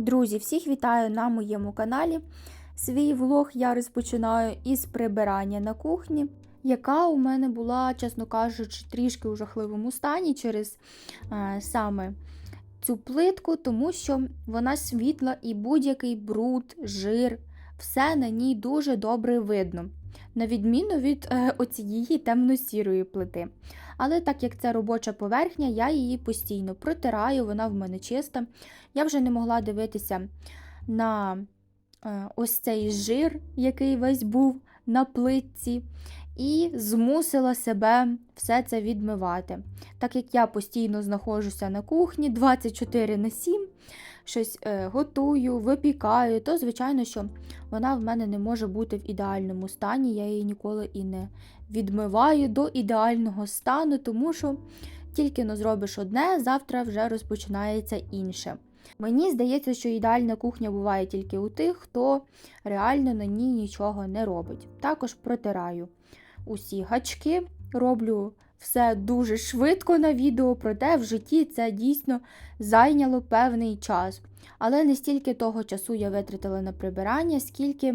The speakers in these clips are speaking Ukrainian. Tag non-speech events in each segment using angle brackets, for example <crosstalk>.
Друзі, всіх вітаю на моєму каналі. Свій влог я розпочинаю із прибирання на кухні, яка у мене була, чесно кажучи, трішки у жахливому стані через е, саме цю плитку, тому що вона світла і будь-який бруд, жир, все на ній дуже добре видно, на відміну від е, оцієї темно-сірої плити. Але так як це робоча поверхня, я її постійно протираю, вона в мене чиста. Я вже не могла дивитися на е, ось цей жир, який весь був на плитці, і змусила себе все це відмивати. Так як я постійно знаходжуся на кухні 24 на 7, щось е, готую, випікаю, то, звичайно, що вона в мене не може бути в ідеальному стані. Я її ніколи і не відмиваю до ідеального стану, тому що тільки но зробиш одне, завтра вже розпочинається інше. Мені здається, що ідеальна кухня буває тільки у тих, хто реально на ній нічого не робить. Також протираю усі гачки, роблю все дуже швидко на відео, проте в житті це дійсно зайняло певний час. Але не стільки того часу я витратила на прибирання, скільки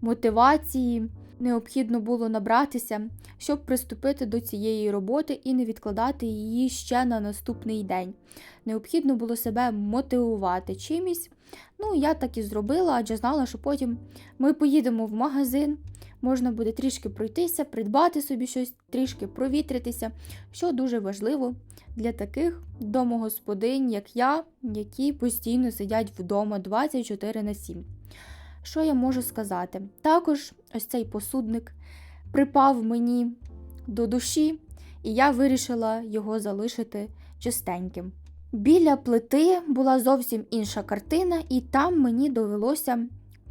мотивації необхідно було набратися, щоб приступити до цієї роботи і не відкладати її ще на наступний день. Необхідно було себе мотивувати чимось. Ну, я так і зробила, адже знала, що потім ми поїдемо в магазин, можна буде трішки пройтися, придбати собі щось, трішки провітритися, що дуже важливо для таких домогосподинь, як я, які постійно сидять вдома 24 на 7. Що я можу сказати? Також ось цей посудник припав мені до душі, і я вирішила його залишити чистеньким. Біля плити була зовсім інша картина, і там мені довелося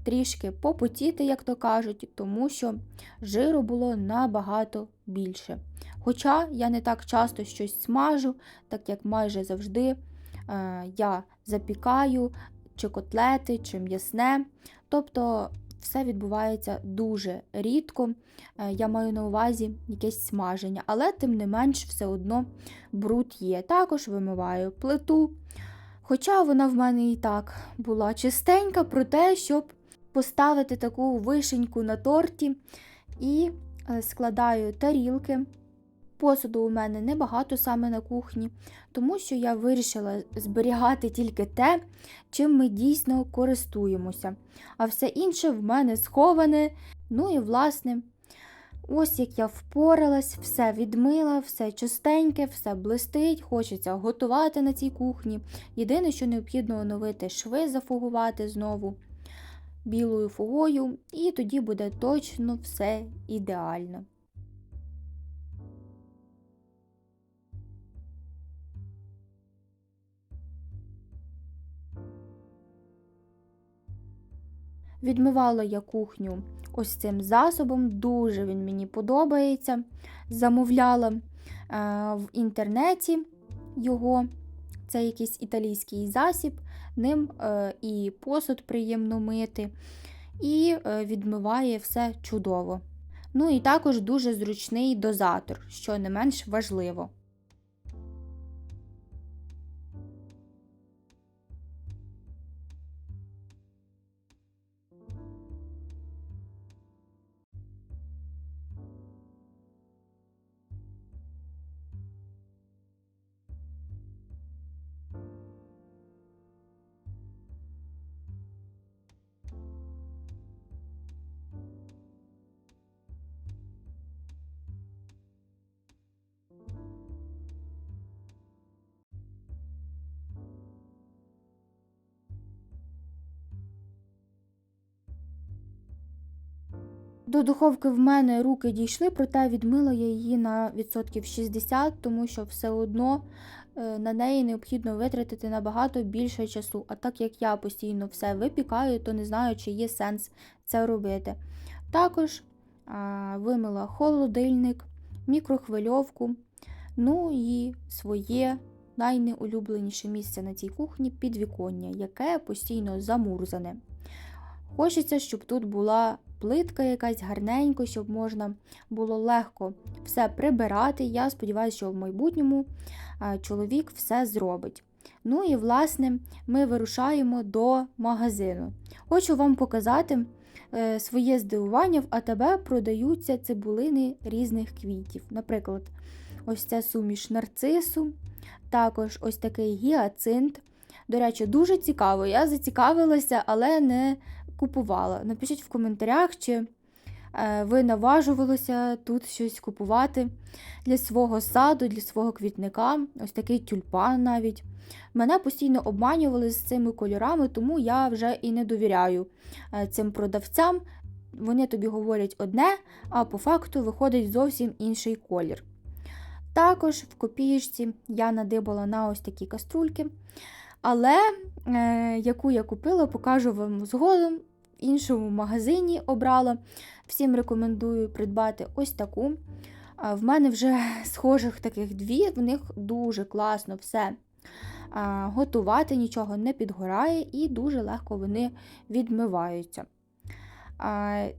трішки попотіти, як то кажуть, тому що жиру було набагато більше. Хоча я не так часто щось смажу, так як майже завжди е, я запікаю чи котлети, чи м'ясне. Тобто все відбувається дуже рідко. Е, Я маю на увазі якесь смаження, але тим не менш все одно бруд є. Також вимиваю плиту. Хоча вона в мене і так була чистенька, про те, щоб поставити таку вишеньку на торті і е, складаю тарілки. Посуду у мене небагато саме на кухні, тому що я вирішила зберігати тільки те, чим ми дійсно користуємося. А все інше в мене сховане. Ну і, власне, ось як я впоралась, все відмила, все чистеньке, все блистить, хочеться готувати на цій кухні. Єдине, що необхідно оновити шви, зафугувати знову білою фугою, і тоді буде точно все ідеально. Відмивала я кухню ось цим засобом, дуже він мені подобається. Замовляла е, в інтернеті його, це якийсь італійський засіб, ним е, і посуд приємно мити, і е, відмиває все чудово. Ну і також дуже зручний дозатор, що не менш важливо. До духовки в мене руки дійшли, проте відмила я її на відсотків 60, тому що все одно е, на неї необхідно витратити набагато більше часу. А так як я постійно все випікаю, то не знаю, чи є сенс це робити. Також а, вимила холодильник, мікрохвильовку, ну і своє найнеулюбленіше місце на цій кухні підвіконня, яке постійно замурзане. Хочеться, щоб тут була плитка якась гарненько, щоб можна було легко все прибирати. Я сподіваюся, що в майбутньому чоловік все зробить. Ну і, власне, ми вирушаємо до магазину. Хочу вам показати е, своє здивування. В АТБ продаються цибулини різних квітів. Наприклад, ось ця суміш нарцису, також ось такий гіацинт. До речі, дуже цікаво. Я зацікавилася, але не купувала. Напишіть в коментарях, чи е, ви наважувалися тут щось купувати для свого саду, для свого квітника, ось такий тюльпан навіть. Мене постійно обманювали з цими кольорами, тому я вже і не довіряю е, цим продавцям. Вони тобі говорять одне, а по факту виходить зовсім інший колір. Також в копієчці я надибала на ось такі каструльки. Але е, яку я купила, покажу вам згодом. В іншому магазині обрала. Всім рекомендую придбати ось таку. В мене вже <laughs> схожих таких дві, в них дуже класно все готувати, нічого не підгорає і дуже легко вони відмиваються.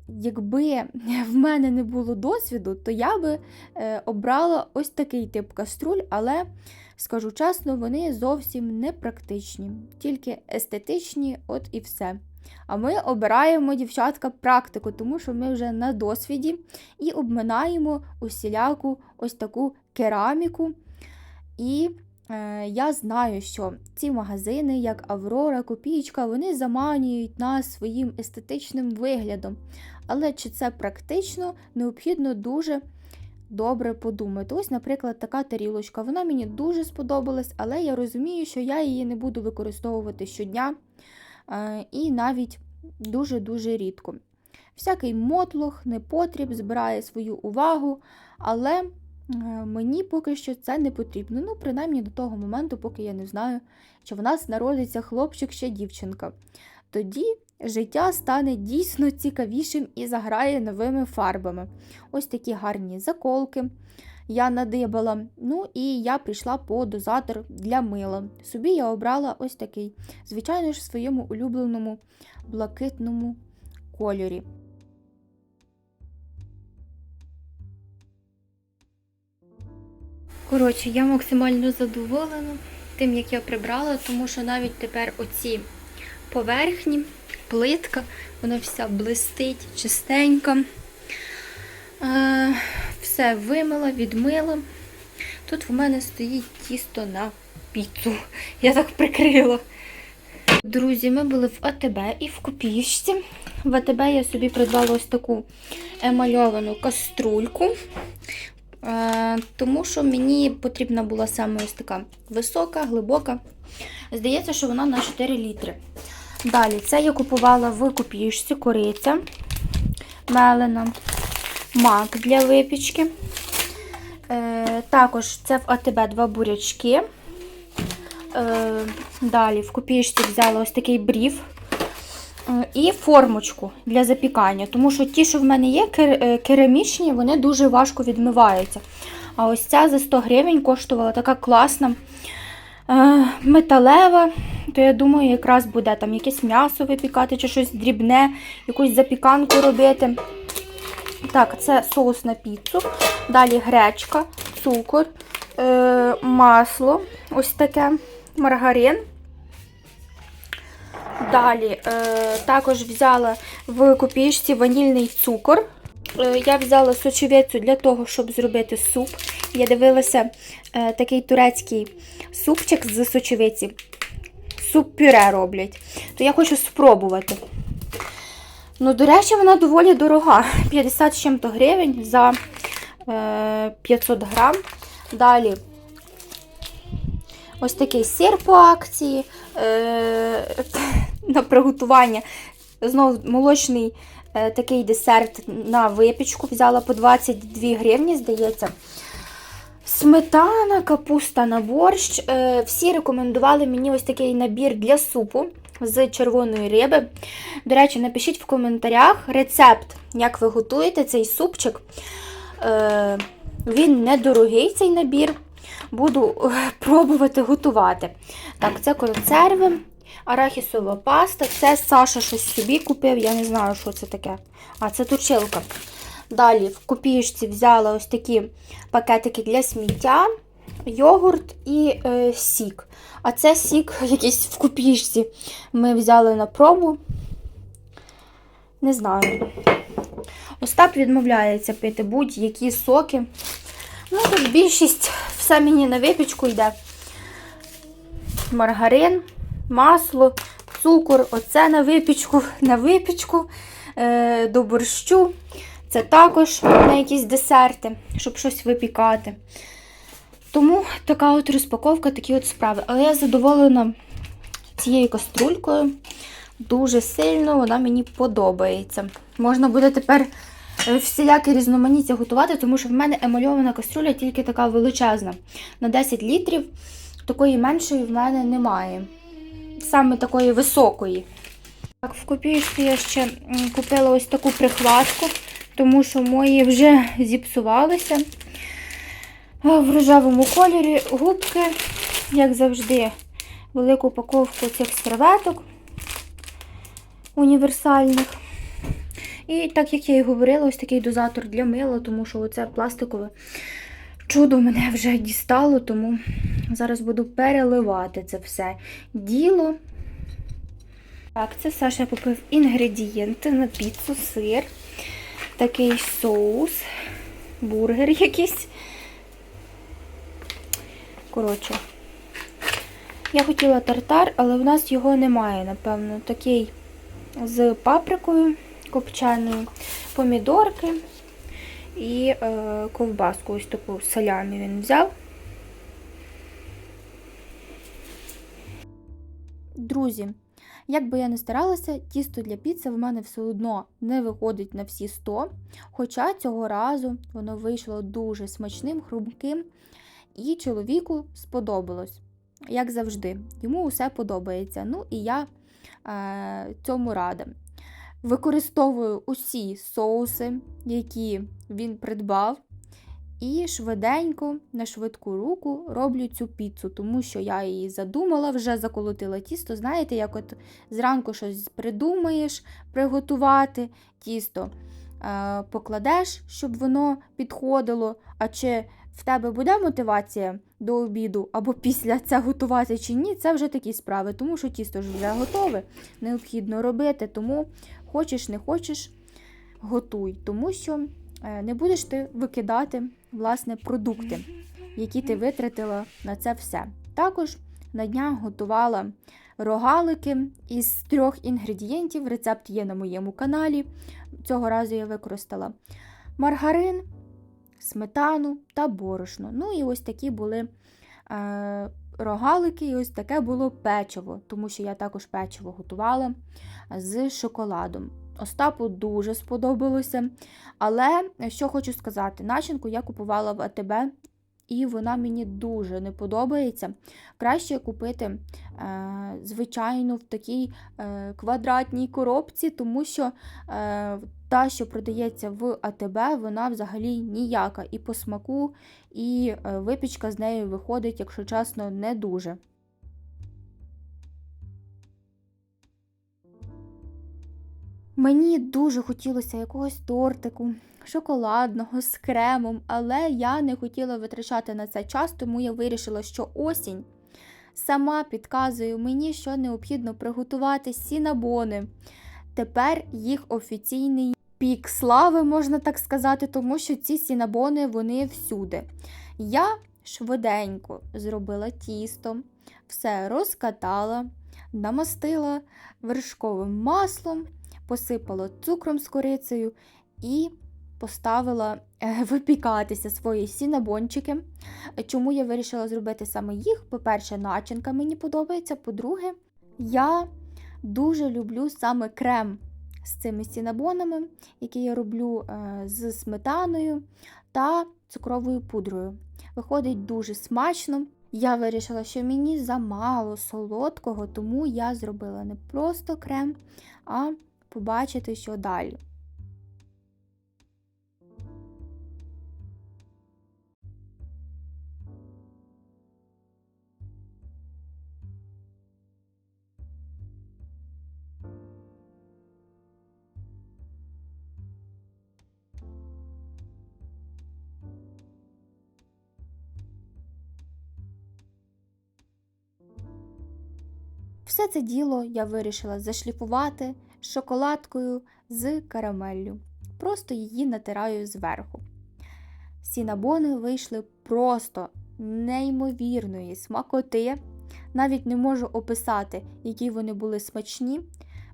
Якби <laughs> в мене не було досвіду, то я би е, обрала ось такий тип каструль, але, скажу чесно, вони зовсім не практичні, тільки естетичні, от і все. А ми обираємо, дівчатка, практику, тому що ми вже на досвіді і обминаємо усіляку ось таку кераміку. І е, я знаю, що ці магазини, як Аврора, Копійка, вони заманюють нас своїм естетичним виглядом. Але чи це практично, необхідно дуже добре подумати. Ось, наприклад, така тарілочка. Вона мені дуже сподобалась, але я розумію, що я її не буду використовувати щодня е, і навіть дуже-дуже рідко. Всякий мотлох, непотріб збирає свою увагу, але е, мені поки що це не потрібно. Ну, принаймні до того моменту, поки я не знаю, чи в нас народиться хлопчик чи дівчинка. Тоді життя стане дійсно цікавішим і заграє новими фарбами. Ось такі гарні заколки я надибала. Ну і я прийшла по дозатор для мила. Собі я обрала ось такий, звичайно ж, в своєму улюбленому блакитному кольорі. Коротше, я максимально задоволена тим, як я прибрала, тому що навіть тепер оці поверхні, плитка, вона вся блистить, чистенька. Е, все вимила, відмила. Тут в мене стоїть тісто на піцу. Я так прикрила. Друзі, ми були в АТБ і в копієчці. В АТБ я собі придбала ось таку емальовану каструльку. Е, тому що мені потрібна була саме ось така висока, глибока. Здається, що вона на 4 літри. Далі, це я купувала в копієчці кориця мелена, мак для випічки. Е, також це в АТБ два бурячки. Е, далі в копієчці взяла ось такий брів. Е, І формочку для запікання, тому що ті, що в мене є е, керамічні, вони дуже важко відмиваються. А ось ця за 100 гривень коштувала така класна металева, то я думаю, якраз буде там якесь м'ясо випікати чи щось дрібне, якусь запіканку робити. Так, це соус на піцу. Далі гречка, цукор, е, масло, ось таке, маргарин. Далі е, також взяла в копійці ванільний цукор. Е, я взяла сочевицю для того, щоб зробити суп. Я дивилася е, такий турецький супчик з сочевиці. Суп-пюре роблять. То я хочу спробувати. Ну, до речі, вона доволі дорога. <laughs> 50 з чим-то гривень за е, 500 грам. Далі ось такий сир по акції е, <laughs> на приготування. Знову молочний е, такий десерт на випічку. Взяла по 22 гривні, здається. Сметана, капуста на борщ. Е, всі рекомендували мені ось такий набір для супу з червоної риби. До речі, напишіть в коментарях рецепт, як ви готуєте цей супчик. Е, він недорогий, цей набір. Буду е, <laughs> пробувати готувати. Так, це консерви, арахісова паста. Це Саша щось собі купив, я не знаю, що це таке. А, це точилка. Далі в копієчці взяла ось такі пакетики для сміття. йогурт і е, сік. А це сік якийсь в купішці. Ми взяли на пробу. Не знаю. Остап відмовляється пити будь-які соки. Ну, тут більшість все мені на випічку йде. Маргарин, масло, цукор, оце на випічку, на випічку, е, до борщу. Це також на якісь десерти, щоб щось випікати. Тому така от розпаковка, такі от справи. Але я задоволена цією каструлькою. Дуже сильно вона мені подобається. Можна буде тепер е, всілякі різноманіття готувати, тому що в мене емальована каструля тільки така величезна. На 10 літрів такої меншої в мене немає. Саме такої високої. Так, в копійці я ще купила ось таку прихватку, тому що мої вже зіпсувалися. В рожевому кольорі губки, як завжди, велику упаковку цих серветок універсальних. І так як я і говорила, ось такий дозатор для мила, тому що оце пластикове чудо мене вже дістало, тому зараз буду переливати це все діло. Так, це Саша купив інгредієнти на піцу, сир, такий соус, бургер якийсь. Коротше, я хотіла тартар, але в нас його немає, напевно. Такий з паприкою копченою, помідорки і е, ковбаску, ось таку салямі він взяв. Друзі, як би я не старалася, тісто для піци в мене все одно не виходить на всі 100. Хоча цього разу воно вийшло дуже смачним, хрумким, і чоловіку сподобалось. Як завжди, йому усе подобається. Ну і я е, цьому рада. Використовую усі соуси, які він придбав, і швиденько, на швидку руку роблю цю піцу, тому що я її задумала, вже заколотила тісто. Знаєте, як от зранку щось придумаєш приготувати, тісто е, покладеш, щоб воно підходило. А чи в тебе буде мотивація до обіду або після це готувати чи ні, це вже такі справи, тому що тісто ж вже готове, необхідно робити, тому хочеш, не хочеш, готуй, тому що е, не будеш ти викидати власне продукти, які ти витратила на це все. Також на днях готувала рогалики із трьох інгредієнтів. Рецепт є на моєму каналі. Цього разу я використала маргарин сметану та борошно. Ну і ось такі були е, рогалики, і ось таке було печиво, тому що я також печиво готувала з шоколадом. Остапу дуже сподобалося. Але що хочу сказати, начинку я купувала в АТБ. І вона мені дуже не подобається. Краще купити, е, звичайно, в такій е, квадратній коробці, тому що е, та, що продається в АТБ, вона взагалі ніяка. І по смаку, і е, випічка з нею виходить, якщо чесно, не дуже. Мені дуже хотілося якогось тортику, шоколадного з кремом, але я не хотіла витрачати на це час, тому я вирішила, що осінь сама підказує мені, що необхідно приготувати сінабони. Тепер їх офіційний пік слави, можна так сказати, тому що ці сінабони вони всюди. Я швиденько зробила тісто, все розкатала, намастила вершковим маслом, посипала цукром з корицею і поставила е, <laughs> випікатися свої сінабончики. Чому я вирішила зробити саме їх? По-перше, начинка мені подобається. По-друге, я дуже люблю саме крем з цими сінабонами, які я роблю е, з сметаною та цукровою пудрою. Виходить дуже смачно. Я вирішила, що мені замало солодкого, тому я зробила не просто крем, а побачити, що далі. Все це діло я вирішила зашліпувати шоколадкою з карамеллю. Просто її натираю зверху. Сінабони вийшли просто неймовірної смакоти. Навіть не можу описати, які вони були смачні.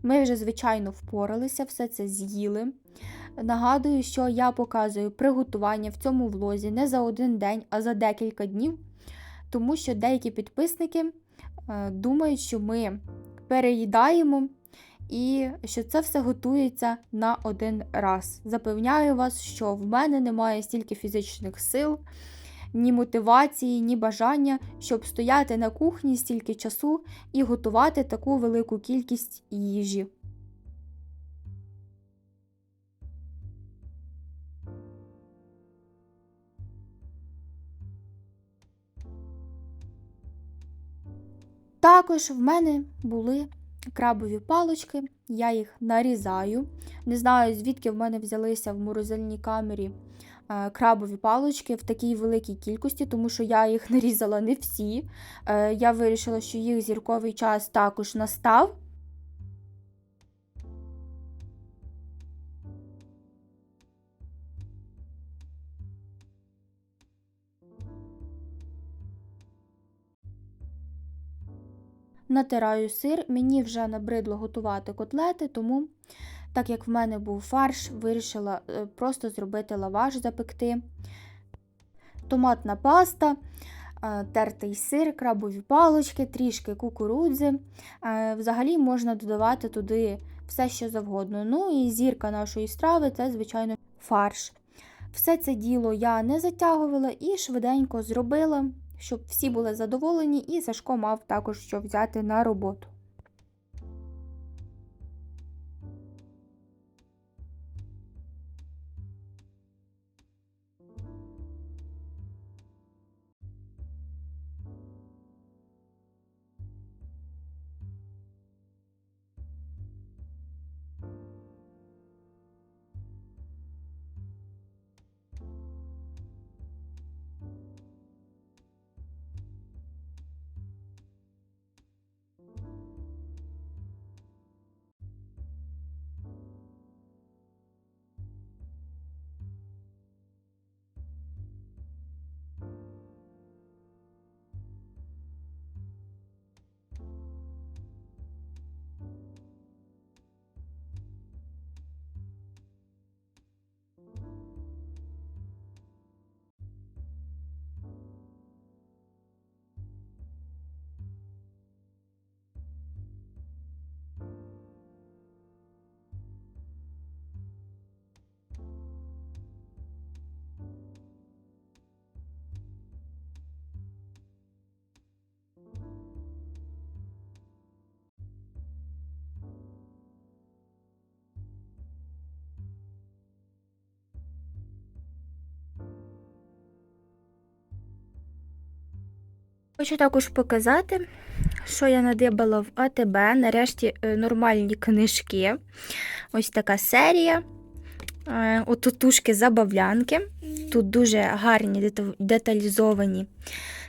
Ми вже, звичайно, впоралися, все це з'їли. Нагадую, що я показую приготування в цьому влозі не за один день, а за декілька днів, тому що деякі підписники е, думають, що ми переїдаємо і що це все готується на один раз. Запевняю вас, що в мене немає стільки фізичних сил, ні мотивації, ні бажання, щоб стояти на кухні стільки часу і готувати таку велику кількість їжі. Також в мене були крабові палочки, я їх нарізаю. Не знаю, звідки в мене взялися в морозильній камері е, крабові палочки в такій великій кількості, тому що я їх <laughs> нарізала не всі. Е, я вирішила, що їх зірковий час також настав. Натираю сир, мені вже набридло готувати котлети, тому, так як в мене був фарш, вирішила е, просто зробити лаваш запекти. Томатна паста, е, тертий сир, крабові палочки, трішки кукурудзи. Е, взагалі можна додавати туди все, що завгодно. Ну і зірка нашої страви це, звичайно, фарш. Все це діло я не затягувала і швиденько зробила щоб всі були задоволені, і Сашко мав також що взяти на роботу. Хочу також показати, що я надибала в АТБ. Нарешті е, нормальні книжки. Ось така серія. Е, От тушки забавлянки. Тут дуже гарні деталізовані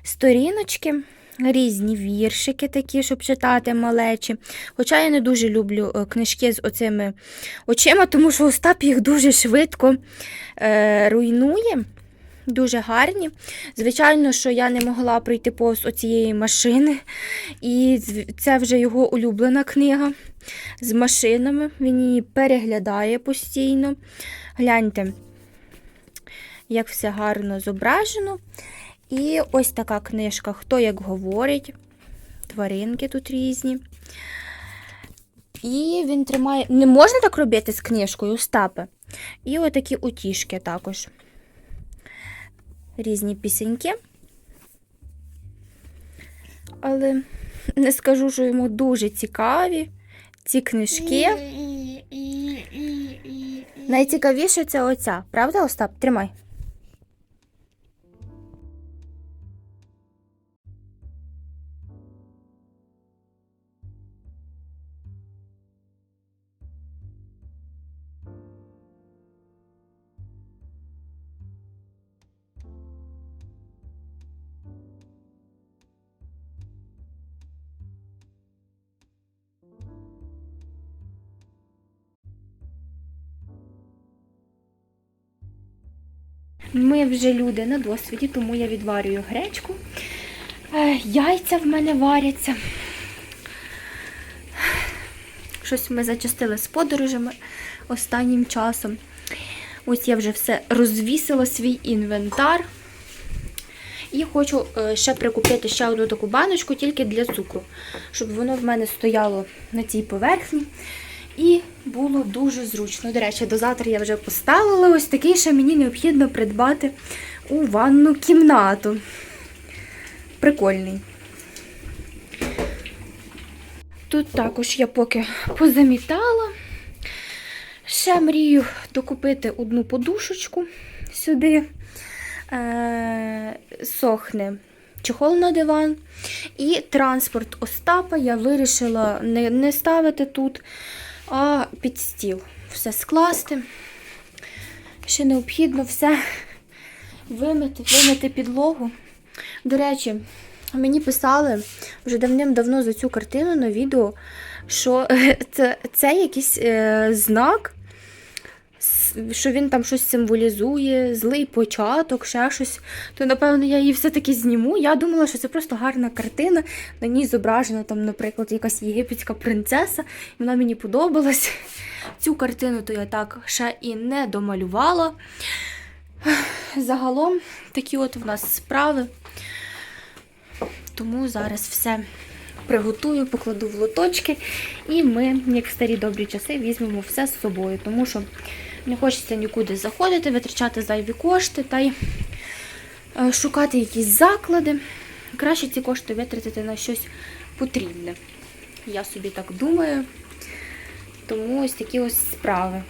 сторіночки, різні віршики такі, щоб читати малечі. Хоча я не дуже люблю е, книжки з оцими очима, тому що Остап їх дуже швидко руйнує дуже гарні. Звичайно, що я не могла пройти повз оцієї машини. І це вже його улюблена книга з машинами. Він її переглядає постійно. Гляньте, як все гарно зображено. І ось така книжка Хто як говорить. Тваринки тут різні. І він тримає. Не можна так робити з книжкою, Остапе? І отакі утішки також різні пісеньки. Але не скажу, що йому дуже цікаві ці книжки. Найцікавіше це оця, правда, Остап? Тримай. Ми вже люди на досвіді, тому я відварюю гречку. Е, Яйця в мене варяться. Щось ми зачастили з подорожами останнім часом. Ось я вже все розвісила свій інвентар. І хочу е, ще прикупити ще одну таку баночку тільки для цукру, щоб воно в мене стояло на цій поверхні. І було дуже зручно. До речі, дозатор я вже поставила. Ось такий ще мені необхідно придбати у ванну кімнату. Прикольний. Тут також я поки позамітала. Ще мрію докупити одну подушечку сюди. Е, сохне чохол на диван. І транспорт Остапа я вирішила не, не ставити тут, а під стіл. Все скласти. Ще необхідно все вимити, вимити підлогу. До речі, мені писали вже давним-давно за цю картину на відео, що <laughs> це, це якийсь е, знак, що він там щось символізує, злий початок, ще щось. То, напевно, я її все-таки зніму. Я думала, що це просто гарна картина. На ній зображена, там, наприклад, якась єгипетська принцеса. І вона мені подобалась. Цю картину то я так ще і не домалювала. Загалом такі от в нас справи. Тому зараз все приготую, покладу в лоточки, і ми, як в старі добрі часи, візьмемо все з собою, тому що не хочеться нікуди заходити, витрачати зайві кошти та й е, шукати якісь заклади. Краще ці кошти витратити на щось потрібне. Я собі так думаю. Тому ось такі ось справи.